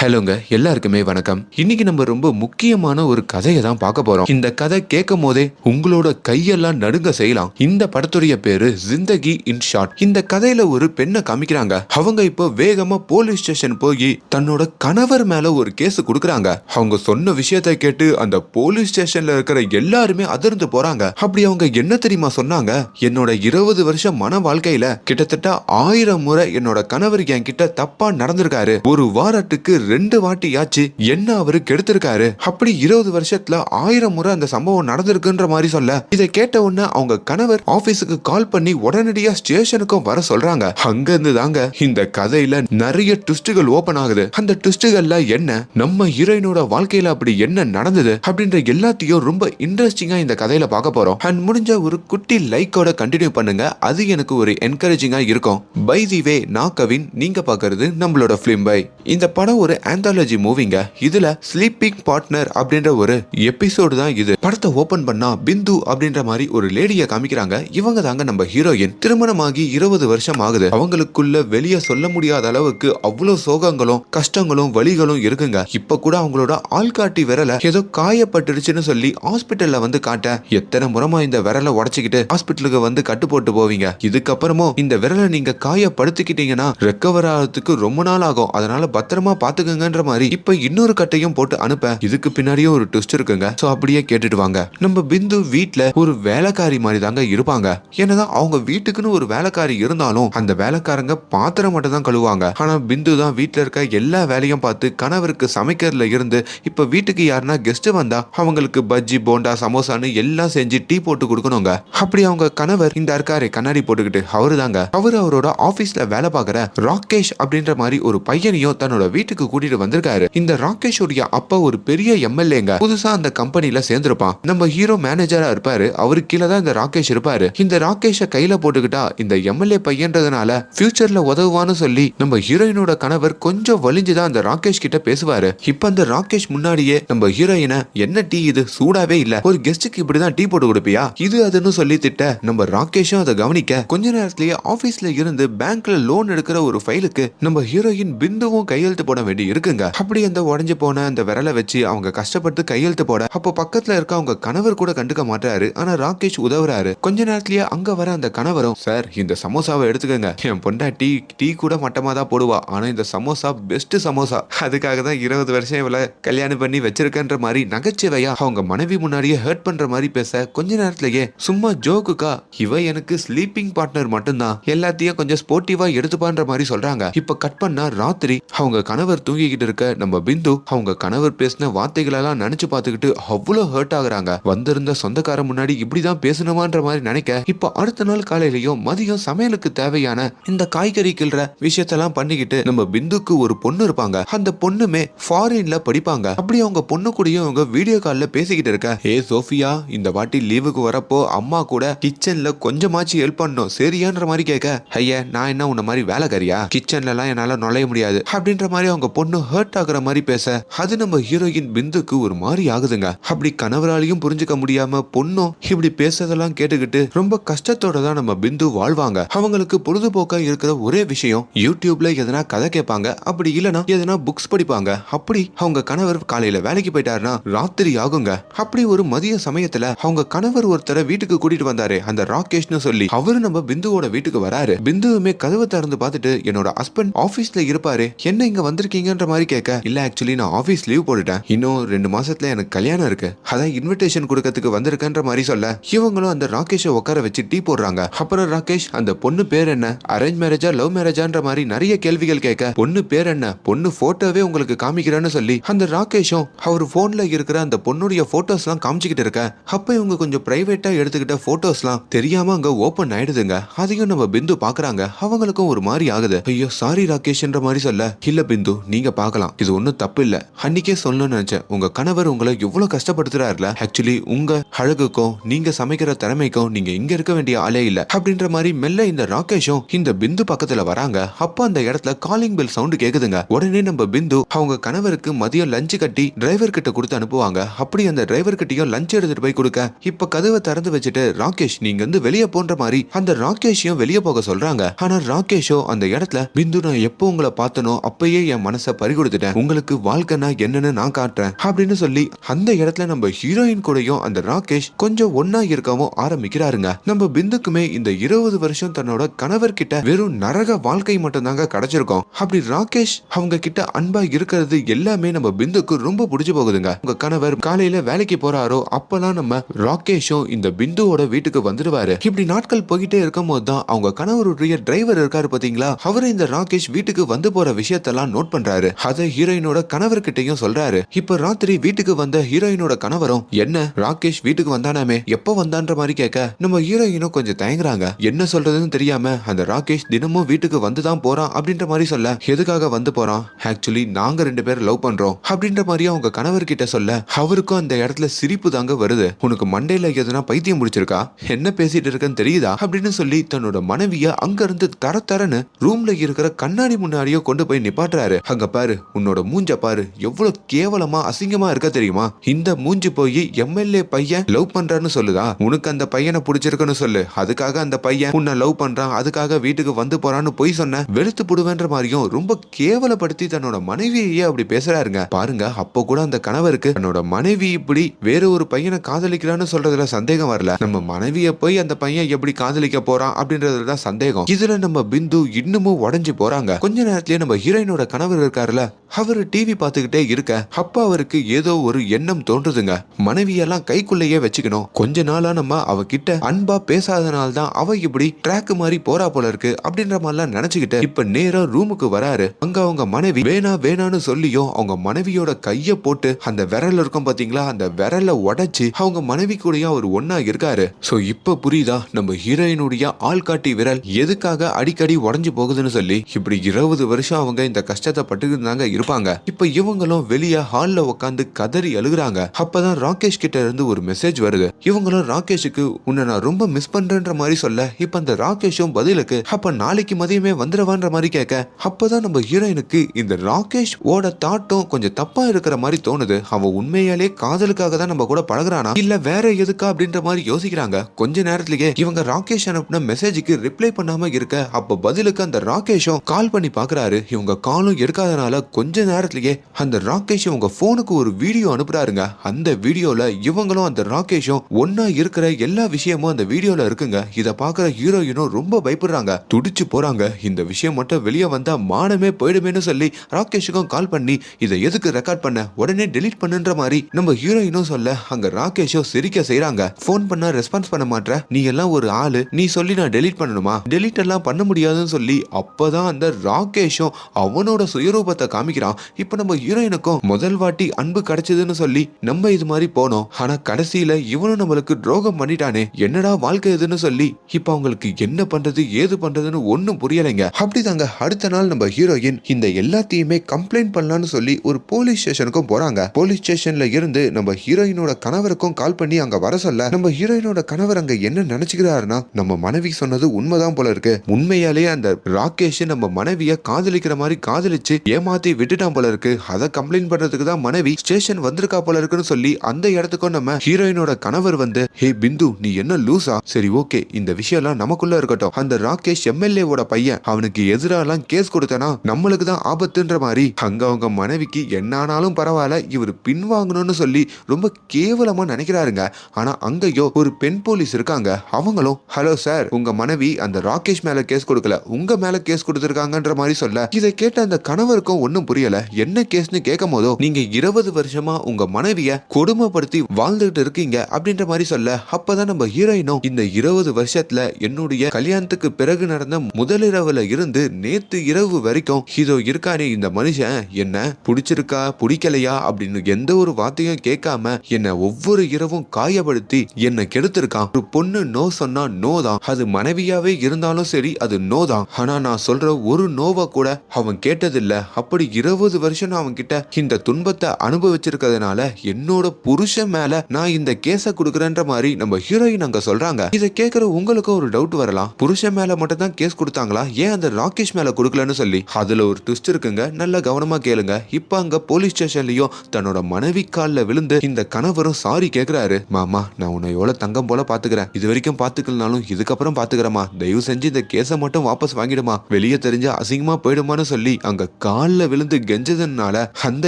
ஹலோங்க எல்லாருக்குமே வணக்கம். இன்னைக்கு நம்ம ரொம்ப முக்கியமான ஒரு கதையை தான் பார்க்க போறோம். இந்த கதை கேட்கும் போதே உங்களோட கையெல்லாம் நடுங்க செய்யலாம். இந்த படத்துடைய பேரு ஜிந்தகி இன் ஷார்ட் இந்த கதையில ஒரு பெண்ணை காமிக்கிறாங்க. அவங்க இப்போ வேகமா போலீஸ் ஸ்டேஷன் போய் தன்னோட கணவர் மேல ஒரு கேஸ் கொடுக்குறாங்க. அவங்க சொன்ன விஷயத்தை கேட்டு அந்த போலீஸ் ஸ்டேஷன்ல இருக்கிற எல்லாருமே அதிர்ந்து போறாங்க. அப்படி அவங்க என்ன தெரியுமா சொன்னாங்க? என்னோட இருபது வருஷம் மன வாழ்க்கையில கிட்டத்தட்ட ஆயிரம் முறை என்னோட கணவர் என்கிட்ட தப்பா நடந்திருக்காரு. ஒரு வாரத்துக்கு ரெண்டு வாட்டியாச்சு என்ன அவரு கெடுத்திருக்காரு? அப்படி இருபது வருஷத்துல ஆயிரம் முறை அந்த சம்பவம் நடந்திருக்குன்ற மாதிரி சொல்ல. இதை கேட்ட உடனே அவங்க கணவர் ஆபீஸுக்கு கால் பண்ணி உடனடியா ஸ்டேஷனுக்கும் வர சொல்றாங்க. அங்க இருந்து தாங்க இந்த கதையில நிறைய ட்விஸ்டுகள் ஓபன் ஆகுது. அந்த ட்விஸ்டுகள்ல என்ன நம்ம ஹீரோயினோட வாழ்க்கையில அப்படி என்ன நடந்தது அப்படின்ற எல்லாத்தையும் ரொம்ப இன்ட்ரெஸ்டிங்கா இந்த கதையில பார்க்க போறோம். அண்ட் முடிஞ்ச ஒரு குட்டி லைக்கோட கண்டினியூ பண்ணுங்க. அது எனக்கு ஒரு என்கரேஜிங்கா இருக்கும். பை தி வே நான் கவின் நீங்க பாக்குறது நம்மளோட பிலிம் பை இந்த படம் ஒரு ஆந்தாலஜி மூவிங்க இதுல ஸ்லீப்பிங் பார்ட்னர் அப்படின்ற ஒரு எபிசோடு தான் இது. படத்தை ஓபன் பண்ணா பிந்து அப்படின்ற மாதிரி ஒரு லேடிய காமிக்கிறாங்க. இவங்க தாங்க நம்ம ஹீரோயின் திருமணமாகி இருபது வருஷம் ஆகுது. அவங்களுக்குள்ள வெளியே சொல்ல முடியாத அளவுக்கு அவ்வளவு சோகங்களும் கஷ்டங்களும் வலிகளும் இருக்குங்க. இப்ப கூட அவங்களோட ஆள்காட்டி விரல ஏதோ காயப்பட்டுருச்சுன்னு சொல்லி ஹாஸ்பிட்டல்ல வந்து காட்ட எத்தனை முறமா இந்த விரலை உடச்சுக்கிட்டு ஹாஸ்பிட்டலுக்கு வந்து கட்டு போட்டு போவீங்க. இதுக்கப்புறமும் இந்த விரலை நீங்க காயப்படுத்திக்கிட்டீங்கன்னா ரெக்கவர் ஆகிறதுக்கு ரொம்ப நாள் ஆகும். அதனால பத்திரமா பாத்துக்கங்கன்ற மாதிரி இப்ப இன்னொரு கட்டையும் போட்டு அனுப்ப. இதுக்கு பின்னாடியும் ஒரு ட்விஸ்ட் இருக்குங்க. சோ அப்படியே கேட்டுட்டு வாங்க நம்ம பிந்து வீட்ல ஒரு வேலைக்காரி மாதிரி தாங்க இருப்பாங்க. என்னதான் அவங்க வீட்டுக்குன்னு ஒரு வேலைக்காரி இருந்தாலும் அந்த வேலைக்காரங்க பாத்திரம் மட்டும் தான் கழுவாங்க ஆனா பிந்து தான் வீட்டுல இருக்க எல்லா வேலையும் பார்த்து கணவருக்கு சமைக்கிறதுல இருந்து இப்ப வீட்டுக்கு யாருன்னா கெஸ்ட் வந்தா அவங்களுக்கு பஜ்ஜி போண்டா சமோசான்னு எல்லாம் செஞ்சு டீ போட்டு கொடுக்கணுங்க. அப்படி அவங்க கணவர் இந்த இருக்காரு கண்ணாடி போட்டுக்கிட்டு. அவரு தாங்க அவர் அவரோட ஆபீஸ்ல வேலை பார்க்குற ராகேஷ் அப்படின்ற மாதிரி ஒரு பையனையும் தன்னோட வீட்டுக்கு கூட்டிட்டு வந்திருக்காரு. இந்த ராகேஷ் உடைய அப்பா ஒரு பெரிய எம்எல்ஏங்க புதுசா அந்த கம்பெனில சேர்ந்திருப்பான். நம்ம ஹீரோ மேனேஜரா இருப்பாரு. அவரு கீழே தான் இந்த ராகேஷ் இருப்பாரு. இந்த ராகேஷ கையில போட்டுக்கிட்டா இந்த எம்எல்ஏ பையன்றதுனால ஃபியூச்சர்ல உதவுவான்னு சொல்லி நம்ம ஹீரோயினோட கணவர் கொஞ்சம் வலிஞ்சுதான் அந்த ராகேஷ் கிட்ட பேசுவாரு. இப்ப அந்த ராகேஷ் முன்னாடியே நம்ம ஹீரோயினை என்ன டீ இது? சூடாவே இல்ல. ஒரு கெஸ்டுக்கு இப்படிதான் டீ போட்டு கொடுப்பியா? இது அதுன்னு சொல்லி திட்ட நம்ம ராகேஷும் அதை கவனிக்க கொஞ்ச நேரத்திலேயே ஆபீஸ்ல இருந்து பேங்க்ல லோன் எடுக்கிற ஒரு ஃபைலுக்கு நம்ம ஹீரோயின் பிந்துவும் கையெழுத்து போட வேண்டி இருக்குங்க. அப்படி அந்த உடஞ்சு போன அந்த விரலை வச்சு அவங்க கஷ்டப்பட்டு கையெழுத்து போட அப்போ பக்கத்துல இருக்க அவங்க கணவர் கூட கண்டுக்க மாட்டாரு. ஆனா ராகேஷ் உதவுறாரு. கொஞ்ச நேரத்திலேயே அங்க வர அந்த கணவரும் சார் இந்த சமோசாவை எடுத்துக்கங்க. என் பொண்டா டீ டீ கூட மட்டமா தான் போடுவா. ஆனா இந்த சமோசா பெஸ்ட் சமோசா. அதுக்காக தான் இருபது வருஷம் இவளை கல்யாணம் பண்ணி வச்சிருக்கன்ற மாதிரி நகைச்சுவையா அவங்க மனைவி முன்னாடியே ஹர்ட் பண்ற மாதிரி பேச கொஞ்ச நேரத்திலேயே சும்மா ஜோக்குக்கா இவ எனக்கு ஸ்லீப்பிங் பார்ட்னர் மட்டும்தான். எல்லாத்தையும் கொஞ்சம் ஸ்போர்ட்டிவா எடுத்துப்பான்ற மாதிரி சொல்றாங்க. இப்ப கட் பண்ணா ராத்திரி அவங்க கணவர் தூங்கிக்கிட்டு இருக்க நம்ம பிந்து அவங்க கணவர் பேசின வார்த்தைகளெல்லாம் நினைச்சு பார்த்துக்கிட்டு அவ்வளோ ஹர்ட் ஆகுறாங்க. வந்திருந்த சொந்தக்கார முன்னாடி இப்படிதான் பேசணுமான்ற மாதிரி நினைக்க இப்போ அடுத்த நாள் காலையிலயும் மதியம் சமையலுக்கு தேவையான இந்த காய்கறி கிள்ற விஷயத்தெல்லாம் பண்ணிக்கிட்டு நம்ம பிந்துக்கு ஒரு பொண்ணு இருப்பாங்க. அந்த பொண்ணுமே ஃபாரின்ல படிப்பாங்க. அப்படி அவங்க பொண்ணு கூடயும் அவங்க வீடியோ கால்ல பேசிக்கிட்டு இருக்க ஏ சோஃபியா இந்த வாட்டி லீவுக்கு வரப்போ அம்மா கூட கிச்சன்ல கொஞ்சமாச்சு ஹெல்ப் பண்ணும் சரியான்ற மாதிரி கேட்க ஐயா நான் என்ன உன்ன மாதிரி வேலைக்காரியா? கிச்சன்ல எல்லாம் என்னால நுழைய முடியாது. அப்படின்ற மாதிரி அவங்க பொண்ணு ஹர்ட் ஆகுற மாதிரி பேச அது நம்ம ஹீரோயின் பிந்துக்கு ஒரு மாதிரி ஆகுதுங்க. அப்படி கணவராலையும் புரிஞ்சுக்க முடியாம பொண்ணும் இப்படி பேசுறதெல்லாம் கேட்டுக்கிட்டு ரொம்ப கஷ்டத்தோட தான் நம்ம பிந்து வாழ்வாங்க. அவங்களுக்கு பொழுதுபோக்கா இருக்கிற ஒரே விஷயம் யூடியூப்ல எதனா கதை கேட்பாங்க. அப்படி இல்லனா எதனா புக்ஸ் படிப்பாங்க. அப்படி அவங்க கணவர் காலையில வேலைக்கு போயிட்டாருன்னா ராத்திரி ஆகுங்க. அப்படி ஒரு மதிய சமயத்துல அவங்க கணவர் ஒருத்தரை வீட்டுக்கு கூட்டிட்டு வந்தாரு. அந்த ராகேஷ்னு சொல்லி அவரு நம்ம பிந்துவோட வீட்டுக்கு வராரு. பிந்துவுமே கதவை திறந்து பார்த்துட்டு என்னோட ஹஸ்பண்ட் ஆபீஸ்ல இருப்பாரு. என்ன இங்க போறீங்கன்ற மாதிரி கேட்க இல்ல ஆக்சுவலி நான் ஆபீஸ் லீவ் போட்டுட்டேன். இன்னும் ரெண்டு மாசத்துல எனக்கு கல்யாணம் இருக்கு. அதான் இன்விடேஷன் கொடுக்கறதுக்கு வந்திருக்கன்ற மாதிரி சொல்ல இவங்களும் அந்த ராகேஷை உட்கார வச்சு டீ போடுறாங்க. அப்புறம் ராகேஷ் அந்த பொண்ணு பேர் என்ன? அரேஞ்ச் மேரேஜா லவ் மேரேஜான்ற மாதிரி நிறைய கேள்விகள் கேட்க பொண்ணு பேர் என்ன? பொண்ணு போட்டோவே உங்களுக்கு காமிக்கிறேன்னு சொல்லி அந்த ராகேஷும் அவர் போன்ல இருக்கிற அந்த பொண்ணுடைய போட்டோஸ்லாம் காமிச்சுக்கிட்டு இருக்க. அப்ப இவங்க கொஞ்சம் பிரைவேட்டா எடுத்துக்கிட்ட போட்டோஸ்லாம் தெரியாம அங்க ஓபன் ஆயிடுதுங்க. அதையும் நம்ம பிந்து பாக்குறாங்க. அவங்களுக்கும் ஒரு மாதிரி ஆகுது. ஐயோ சாரி ராகேஷ்ன்ற மாதிரி சொல்ல இல்ல பிந்து நீங்க பார்க்கலாம். இது ஒன்றும் தப்பு இல்ல. அன்னைக்கே சொல்லணும்னு நினைச்சேன். உங்க கணவர் உங்களை எவ்வளவு கஷ்டப்படுத்துறாருல? ஆக்சுவலி உங்க அழகுக்கும் நீங்க சமைக்கிற திறமைக்கும் நீங்க இங்க இருக்க வேண்டிய ஆளே இல்ல. அப்படின்ற மாதிரி மெல்ல இந்த ராகேஷும் இந்த பிந்து பக்கத்துல வராங்க. அப்ப அந்த இடத்துல காலிங் பெல் சவுண்ட் கேக்குதுங்க. உடனே நம்ம பிந்து அவங்க கணவருக்கு மதியம் லஞ்ச் கட்டி டிரைவர் கிட்ட கொடுத்து அனுப்புவாங்க. அப்படி அந்த டிரைவர் கிட்டயும் லஞ்ச் எடுத்துட்டு போய் கொடுக்க. இப்ப கதவை திறந்து வச்சுட்டு ராகேஷ் நீங்க வந்து வெளியே போன்ற மாதிரி. அந்த ராகேஷையும் வெளியே போக சொல்றாங்க. ஆனா ராகேஷோ அந்த இடத்துல பிந்து நான் எப்போ உங்களை பார்த்தனோ அப்பயே என் மனசு மனசை பறி கொடுத்துட்டேன் உங்களுக்கு வாழ்க்கைனா என்னன்னு நான் காட்டுறேன் அப்படின்னு சொல்லி அந்த இடத்துல நம்ம ஹீரோயின் கூடயும் அந்த ராகேஷ் கொஞ்சம் ஒன்னா இருக்கவும் ஆரம்பிக்கிறாருங்க. நம்ம பிந்துக்குமே இந்த இருபது வருஷம் தன்னோட கணவர் கிட்ட வெறும் நரக வாழ்க்கை மட்டும்தாங்க கிடைச்சிருக்கோம். அப்படி ராகேஷ் அவங்க கிட்ட அன்பா இருக்கிறது எல்லாமே நம்ம பிந்துக்கு ரொம்ப பிடிச்சு போகுதுங்க. உங்க கணவர் காலையில வேலைக்கு போறாரோ அப்பெல்லாம் நம்ம ராகேஷும் இந்த பிந்துவோட வீட்டுக்கு வந்துடுவாரு. இப்படி நாட்கள் போயிட்டே இருக்கும் போது தான் அவங்க கணவருடைய டிரைவர் இருக்காரு பாத்தீங்களா? அவரு இந்த ராகேஷ் வீட்டுக்கு வந்து போற விஷயத்தெல்லாம் நோட் பண்றாரு. அதை ஹீரோயினோட கணவர்கிட்டயும் சொல்றாரு. இப்ப ராத்திரி வீட்டுக்கு வந்த ஹீரோயினோட கணவரும் என்ன ராகேஷ் வீட்டுக்கு வந்தானாமே? எப்ப வந்தான்ற மாதிரி கேட்க? நம்ம ஹீரோயினும் கொஞ்சம் தயங்குறாங்க. என்ன சொல்றதுன்னு தெரியாம அந்த ராகேஷ் தினமும் வீட்டுக்கு வந்துதான் போறான் அப்படின்ற மாதிரி சொல்ல எதுக்காக வந்து போறான்? ஆக்சுவலி நாங்க ரெண்டு பேரும் லவ் பண்றோம். அப்படின்ற மாதிரி அவங்க கணவர் கிட்ட சொல்ல அவருக்கும் அந்த இடத்துல சிரிப்பு தாங்க வருது. உனக்கு மண்டையில எதுனா பைத்தியம் முடிச்சிருக்கா என்ன பேசிட்டு இருக்கன்னு தெரியுதா? அப்படின்னு சொல்லி தன்னோட மனைவிய அங்க இருந்து தர தரன்னு ரூம்ல இருக்கிற கண்ணாடி முன்னாடியோ கொண்டு போய் நிப்பாட்டுறாரு. அங்க பாரு உன்னோட மூஞ்ச பாரு. எவ்வளவு கேவலமா அசிங்கமா இருக்க தெரியுமா? இந்த மூஞ்சி போய் எம்எல்ஏ பையன் லவ் பண்றான்னு சொல்லுதா? உனக்கு அந்த பையனை பிடிச்சிருக்குன்னு சொல்லு. அதுக்காக அந்த பையன் உன்னை லவ் பண்றான். அதுக்காக வீட்டுக்கு வந்து போறான்னு போய் சொன்ன வெளுத்து புடுவேன்ற மாதிரியும் ரொம்ப கேவலப்படுத்தி தன்னோட மனைவியையே அப்படி பேசுறாருங்க. பாருங்க அப்போ கூட அந்த கணவருக்கு தன்னோட மனைவி இப்படி வேற ஒரு பையனை காதலிக்கிறான்னு சொல்றதுல சந்தேகம் வரல. நம்ம மனைவியை போய் அந்த பையன் எப்படி காதலிக்க போறான் அப்படின்றதுல தான் சந்தேகம். இதுல நம்ம பிந்து இன்னமும் உடஞ்சு போறாங்க. கொஞ்ச நேரத்திலேயே நம்ம ஹீரோயினோட கணவர் இருக்காருல? அவரு டிவி பார்த்துக்கிட்டே இருக்க. அப்ப அவருக்கு ஏதோ ஒரு எண்ணம் தோன்றுதுங்க. மனைவியெல்லாம் கைக்குள்ளேயே வச்சுக்கணும். கொஞ்ச நாளா நம்ம அவகிட்ட அன்பா பேசாதனால தான் அவ இப்படி ட்ராக் மாதிரி போறா போல இருக்கு அப்படின்ற மாதிரிலாம் நினைச்சுக்கிட்டு இப்ப நேரம் ரூமுக்கு வராரு. அங்க அவங்க மனைவி வேணா வேணான்னு சொல்லியும் அவங்க மனைவியோட கைய போட்டு அந்த விரல் இருக்கும் பாத்தீங்களா? அந்த விரலை உடைச்சு அவங்க மனைவி கூடயும் அவர் ஒன்னா இருக்காரு. சோ இப்ப புரியுதா? நம்ம ஹீரோயினுடைய ஆள்காட்டி விரல் எதுக்காக அடிக்கடி உடஞ்சு போகுதுன்னு சொல்லி இப்படி இருபது வருஷம் அவங்க இந்த கஷ்டத்தை பட்டுக்கிட்டு தாங்க இருப்பாங்க. இப்ப இவங்களும் வெளியே ஹால்ல உட்காந்து கதறி அழுகுறாங்க. அப்பதான் ராகேஷ் கிட்ட இருந்து ஒரு மெசேஜ் வருது. இவங்களும் ராகேஷுக்கு உன்னை நான் ரொம்ப மிஸ் பண்றேன்ற மாதிரி சொல்ல. இப்ப அந்த ராகேஷும் பதிலுக்கு அப்ப நாளைக்கு மதியமே வந்துடவான்ற மாதிரி கேட்க. அப்பதான் நம்ம ஹீரோயினுக்கு இந்த ராகேஷ் ஓட தாட்டும் கொஞ்சம் தப்பா இருக்கிற மாதிரி தோணுது. அவன் உண்மையாலே காதலுக்காக தான் நம்ம கூட பழகுறானா? இல்ல வேற எதுக்கா அப்படின்ற மாதிரி யோசிக்கிறாங்க. கொஞ்ச நேரத்திலேயே இவங்க ராகேஷ் அனுப்பின மெசேஜுக்கு ரிப்ளை பண்ணாம இருக்க அப்ப பதிலுக்கு அந்த ராகேஷும் கால் பண்ணி பாக்குறாரு. இவங்க காலும் எடுக்காத எடுக்காதனால கொஞ்ச நேரத்திலேயே அந்த ராகேஷ் உங்கள் போனுக்கு ஒரு வீடியோ அனுப்புறாருங்க. அந்த வீடியோல இவங்களும் அந்த ராகேஷும் ஒன்னா இருக்கிற எல்லா விஷயமும் அந்த வீடியோல இருக்குங்க. இத பாக்குற ஹீரோயினும் ரொம்ப பயப்படுறாங்க. துடிச்சு போறாங்க. இந்த விஷயம் மட்டும் வெளியே வந்தா மானமே போயிடுமேனு சொல்லி ராகேஷுக்கும் கால் பண்ணி இதை எதுக்கு ரெக்கார்ட் பண்ண? உடனே டெலீட் பண்ணுன்ற மாதிரி நம்ம ஹீரோயினும் சொல்ல அங்க ராகேஷும் சிரிக்க செய்கிறாங்க ஃபோன் பண்ணா ரெஸ்பான்ஸ் பண்ண மாட்டேற நீ எல்லாம் ஒரு ஆளு. நீ சொல்லி நான் டெலீட் பண்ணணுமா? டெலீட் எல்லாம் பண்ண முடியாதுன்னு சொல்லி அப்பதான் அந்த ராகேஷும் அவனோட சுயரூபத்தை காமிக்கிறான். இப்ப நம்ம ஹீரோயினுக்கும் முதல் வாட்டி அன்பு கிடைச்சதுன்னு சொல்லி நம்ம இது மாதிரி போனோம். ஆனா கடைசியில இவனும் நம்மளுக்கு துரோகம் பண்ணிட்டானே. என்னடா வாழ்க்கை இதுன்னு சொல்லி இப்ப அவங்களுக்கு என்ன பண்றது ஏது பண்றதுன்னு ஒண்ணும் புரியலைங்க. அப்படிதாங்க. அடுத்த நாள் நம்ம ஹீரோயின் இந்த எல்லாத்தையுமே கம்ப்ளைண்ட் பண்ணலாம்னு சொல்லி ஒரு போலீஸ் ஸ்டேஷனுக்கும் போறாங்க. போலீஸ் ஸ்டேஷன்ல இருந்து நம்ம ஹீரோயினோட கணவருக்கும் கால் பண்ணி அங்க வர சொல்ல நம்ம ஹீரோயினோட கணவர் அங்க என்ன நினைச்சுக்கிறாருன்னா நம்ம மனைவி சொன்னது உண்மைதான் போல இருக்கு. உண்மையாலேயே அந்த ராகேஷ் நம்ம மனைவிய காதலிக்கிற மாதிரி காதலிச்சு ஏமாத்தி விட்டுட்டான் போல இருக்கு. அதை கம்ப்ளைண்ட் பண்றதுக்கு தான் மனைவி ஸ்டேஷன் வந்திருக்கா போல இருக்குன்னு சொல்லி அந்த இடத்துக்கும் நம்ம ஹீரோயினோட கணவர் வந்து ஹே பிந்து நீ என்ன லூசா? சரி ஓகே இந்த விஷயம்லாம் நமக்குள்ள இருக்கட்டும். அந்த ராகேஷ் எம்எல்ஏவோட பையன் அவனுக்கு எதிராலாம் கேஸ் கொடுத்தனா நம்மளுக்கு தான் ஆபத்துன்ற மாதிரி. அங்க அவங்க மனைவிக்கு என்னானாலும் பரவாயில்ல இவர் பின்வாங்கணும்னு சொல்லி ரொம்ப கேவலமா நினைக்கிறாருங்க. ஆனா அங்கேயோ ஒரு பெண் போலீஸ் இருக்காங்க. அவங்களும் ஹலோ சார் உங்க மனைவி அந்த ராகேஷ் மேல கேஸ் கொடுக்கல. உங்க மேல கேஸ் கொடுத்திருக்காங்கன்ற மாதிரி சொல்ல. இதை கேட்ட அந்த கணவர் கணவருக்கும் ஒன்றும் புரியல. என்ன கேஸ்னு கேட்கும் போதோ நீங்க இருபது வருஷமா உங்க மனைவிய கொடுமைப்படுத்தி வாழ்ந்துகிட்டு இருக்கீங்க அப்படின்ற மாதிரி சொல்ல அப்பதான் நம்ம ஹீரோயினும் இந்த இருபது வருஷத்துல என்னுடைய கல்யாணத்துக்கு பிறகு நடந்த முதலிரவுல இருந்து நேத்து இரவு வரைக்கும் இதோ இருக்கானே இந்த மனுஷன். என்ன பிடிச்சிருக்கா பிடிக்கலையா அப்படின்னு எந்த ஒரு வார்த்தையும் கேட்காம என்ன ஒவ்வொரு இரவும் காயப்படுத்தி என்ன கெடுத்திருக்கான். ஒரு பொண்ணு நோ சொன்னா நோ தான். அது மனைவியாவே இருந்தாலும் சரி அது நோ தான். ஆனா நான் சொல்ற ஒரு நோவை கூட அவன் கேட்டதில்ல. அப்படி இருபது வருஷம் நான் அவன்கிட்ட இந்த துன்பத்தை அனுபவிச்சிருக்கிறதுனால என்னோட புருஷன் மேல நான் இந்த கேஸ கொடுக்கறேன்ற மாதிரி நம்ம ஹீரோயின் அங்க சொல்றாங்க. இதை கேட்கிற உங்களுக்கும் ஒரு டவுட் வரலாம். புருஷன் மேல மட்டும் தான் கேஸ் கொடுத்தாங்களா? ஏன் அந்த ராகேஷ் மேல கொடுக்கலன்னு சொல்லி? அதுல ஒரு ட்விஸ்ட் இருக்குங்க. நல்ல கவனமா கேளுங்க. இப்ப அங்க போலீஸ் ஸ்டேஷன்லயும் தன்னோட மனைவி கால்ல விழுந்து இந்த கணவரும் சாரி கேக்குறாரு. மாமா நான் உன்னை எவ்வளவு தங்கம் போல பாத்துக்கிறேன். இது வரைக்கும் பாத்துக்கலனாலும் இதுக்கப்புறம் பாத்துக்கிறேமா தயவு செஞ்சு இந்த கேஸை மட்டும் வாபஸ் வாங்கிடுமா. வெளியே தெரிஞ்சா அசிங்கமா போயிடுமான்னு சொல்லி அங்க கால்ல விழுந்து கெஞ்சதுனால அந்த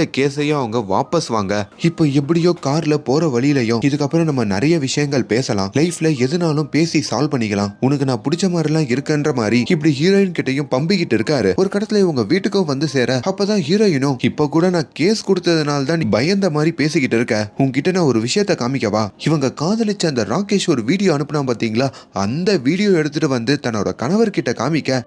கேஸையும் அவங்க வாபஸ் வாங்க. இப்போ எப்படியோ கார்ல போற வழியிலையும் இதுக்கப்புறம் நம்ம நிறைய விஷயங்கள் பேசலாம். லைஃப்ல எதுனாலும் பேசி சால்வ் பண்ணிக்கலாம். உனக்கு நான் பிடிச்ச மாதிரிலாம் இருக்குன்ற மாதிரி இப்படி ஹீரோயின் கிட்டையும் பம்பிக்கிட்டு இருக்காரு. ஒரு கடத்துல இவங்க வீட்டுக்கும் வந்து சேர அப்பதான் ஹீரோயினும் இப்ப கூட நான் கேஸ் கொடுத்ததுனால தான் நீ பயந்த மாதிரி பேசிக்கிட்டு இருக்க. உன்கிட்ட நான் ஒரு விஷயத்த காமிக்கவா? இவங்க காதலிச்ச அந்த ராகேஷ் ஒரு வீடியோ அனுப்புனா பாத்தீங்களா? அந்த வீடியோ எடுத்துட்டு வந்து தன்னோட கணவர்கிட்ட காமிக்க.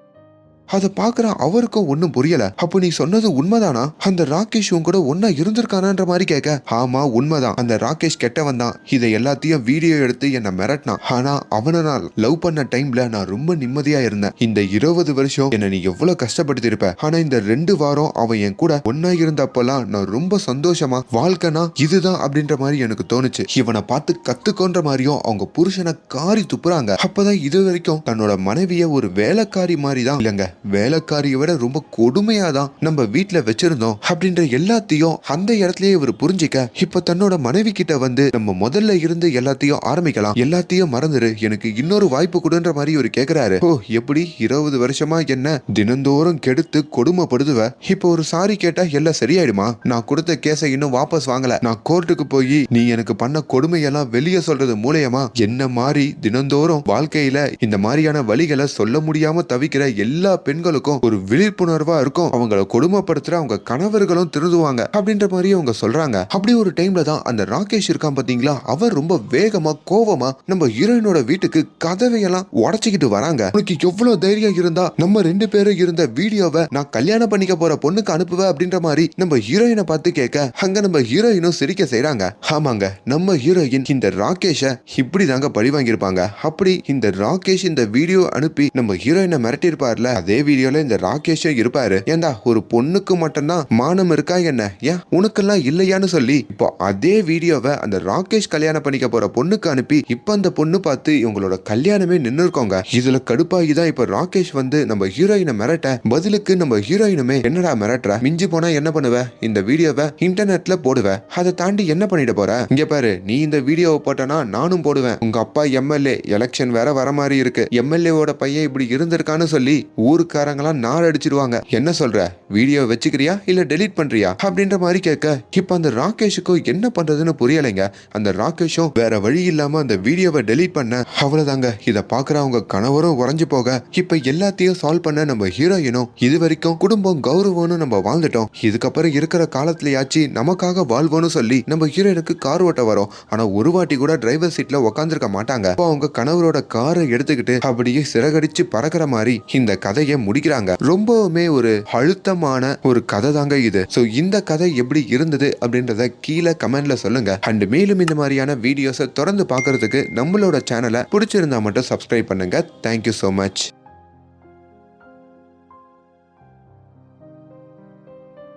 அதை பார்க்குற அவருக்கும் ஒன்றும் புரியல. அப்போ நீ சொன்னது உண்மைதானா? அந்த ராகேஷ் உன் கூட ஒன்னா இருந்திருக்கானான்ற மாதிரி கேட்க. ஆமா உண்மைதான். அந்த ராகேஷ் கெட்டவன் தான். இதை எல்லாத்தையும் வீடியோ எடுத்து என்னை மிரட்டினான். ஆனா அவனை நான் லவ் பண்ண டைம்ல நான் ரொம்ப நிம்மதியா இருந்தேன். இந்த இருபது வருஷம் என்னை நீ எவ்வளவு கஷ்டப்படுத்திருப்ப ஆனா இந்த ரெண்டு வாரம் அவன் என் கூட ஒன்னா இருந்தப்பெல்லாம் நான் ரொம்ப சந்தோஷமா வாழ்க்கைனா இதுதான் அப்படின்ற மாதிரி எனக்கு தோணுச்சு. இவனை பார்த்து கத்துக்கோன்ற மாதிரியும் அவங்க புருஷனை காரி துப்புறாங்க. அப்பதான் இது வரைக்கும் தன்னோட மனைவிய ஒரு வேலைக்காரி மாதிரி தான் இல்லைங்க. வேலைக்காரியை விட ரொம்ப கொடுமையா தான் நம்ம வீட்டுல வச்சிருந்தோம் அப்படின்ற எல்லாத்தையும் அந்த இடத்துலயே இவர் புரிஞ்சிக்க இப்ப தன்னோட மனைவி கிட்ட வந்து நம்ம முதல்ல இருந்து எல்லாத்தையும் ஆரம்பிக்கலாம். எல்லாத்தையும் மறந்துரு. எனக்கு இன்னொரு வாய்ப்பு கொடுன்ற மாதிரி இவர் கேக்குறாரு. ஓ எப்படி? இருபது வருஷமா என்ன தினந்தோறும் கெடுத்து கொடுமைப்படுதுவ? இப்போ ஒரு சாரி கேட்டா எல்லாம் சரியாயிடுமா? நான் கொடுத்த கேஸை இன்னும் வாபஸ் வாங்கல. நான் கோர்ட்டுக்கு போய் நீ எனக்கு பண்ண கொடுமையெல்லாம் வெளியே சொல்றது மூலியமா என்ன மாதிரி தினந்தோறும் வாழ்க்கையில இந்த மாதிரியான வழிகளை சொல்ல முடியாம தவிக்கிற எல்லா பெண்களுக்கும் ஒரு விழிப்புணர்வா இருக்கும். அவங்கள கொடுமைப்படுத்துற அவங்க கணவர்களும் திருந்துவாங்க அப்படின்ற மாதிரி அவங்க சொல்றாங்க. அப்படி ஒரு டைம்ல தான் அந்த ராகேஷ் இருக்கான் பாத்தீங்களா? அவர் ரொம்ப வேகமா கோவமா நம்ம ஹீரோயினோட வீட்டுக்கு கதவையெல்லாம் உடச்சிக்கிட்டு வராங்க. உனக்கு எவ்வளவு தைரியம் இருந்தா நம்ம ரெண்டு பேரும் இருந்த வீடியோவை நான் கல்யாணம் பண்ணிக்க போற பொண்ணுக்கு அனுப்புவேன் அப்படின்ற மாதிரி நம்ம ஹீரோயினை பார்த்து கேட்க அங்க நம்ம ஹீரோயினும் சிரிக்க செய்றாங்க. ஆமாங்க நம்ம ஹீரோயின் இந்த ராகேஷ இப்படி தாங்க பழி வாங்கியிருப்பாங்க. அப்படி இந்த ராகேஷ் இந்த வீடியோ அனுப்பி நம்ம ஹீரோயினை மிரட்டியிருப்பார்ல அதே வீடியோல இந்த ராகேஷும் இருப்பாரு. ஏண்டா ஒரு பொண்ணுக்கு மட்டும்தான் மானம் இருக்கா என்ன? ஏன் உனக்கெல்லாம் இல்லையான்னு சொல்லி இப்போ அதே வீடியோவை அந்த ராகேஷ் கல்யாணம் பண்ணிக்க போற பொண்ணுக்கு அனுப்பி இப்போ அந்த பொண்ணு பார்த்து இவங்களோட கல்யாணமே நின்று இருக்கோங்க இதுல கடுப்பாகி தான் இப்போ ராகேஷ் வந்து நம்ம ஹீரோயினை மிரட்ட பதிலுக்கு நம்ம ஹீரோயினுமே என்னடா மிரட்டுற? மிஞ்சி போனா என்ன பண்ணுவ? இந்த வீடியோவை இன்டர்நெட்ல போடுவ. அதை தாண்டி என்ன பண்ணிட போற? இங்க பாரு நீ இந்த வீடியோவை போட்டனா நானும் போடுவேன். உங்க அப்பா எம்எல்ஏ எலெக்ஷன் வேற வர மாதிரி இருக்கு. எம்எல்ஏவோட பையன் இப்படி இருந்திருக்கான்னு சொல்லி ஊருக்காரங்களாம் நார் அடிச்சிருவாங்க. என்ன சொல்ற? வீடியோ வச்சுக்கிறியா? இல்ல டெலீட் பண்றியா? அப்படின்ற மாதிரி கேட்க இப்ப அந்த ராகேஷுக்கும் என்ன பண்றதுன்னு புரியலைங்க. அந்த ராகேஷும் வேற வழி இல்லாம அந்த வீடியோவை டெலீட் பண்ண அவ்வளவுதாங்க. இத பாக்குற அவங்க கணவரும் உறைஞ்சு போக இப்ப எல்லாத்தையும் சால்வ் பண்ண நம்ம ஹீரோயினும் இது வரைக்கும் குடும்பம் கௌரவம்னு நம்ம வாழ்ந்துட்டோம். இதுக்கப்புறம் இருக்கிற காலத்துலயாச்சு நமக்காக வாழ்வோம்னு சொல்லி நம்ம ஹீரோயினுக்கு கார் ஓட்ட வரும். ஆனா ஒரு வாட்டி கூட டிரைவர் சீட்ல உட்காந்துருக்க மாட்டாங்க. அப்போ அவங்க கணவரோட காரை எடுத்துக்கிட்டு அப்படியே சிறகடிச்சு பறக்கிற மாதிரி இந்த கதையை முடிக்கிறாங்க. ரொம்பவுமே ஒரு அழுத்தமான ஒரு கதை தாங்க இது. ஸோ இந்த கதை எப்படி இருந்தது அப்படின்றத கீழே கமெண்ட்ல சொல்லுங்க. அண்ட் மேலும் இந்த மாதிரியான வீடியோஸை தொடர்ந்து பார்க்கறதுக்கு நம்மளோட சேனலை பிடிச்சிருந்தா மட்டும் சப்ஸ்கிரைப் பண்ணுங்க. Thank you so much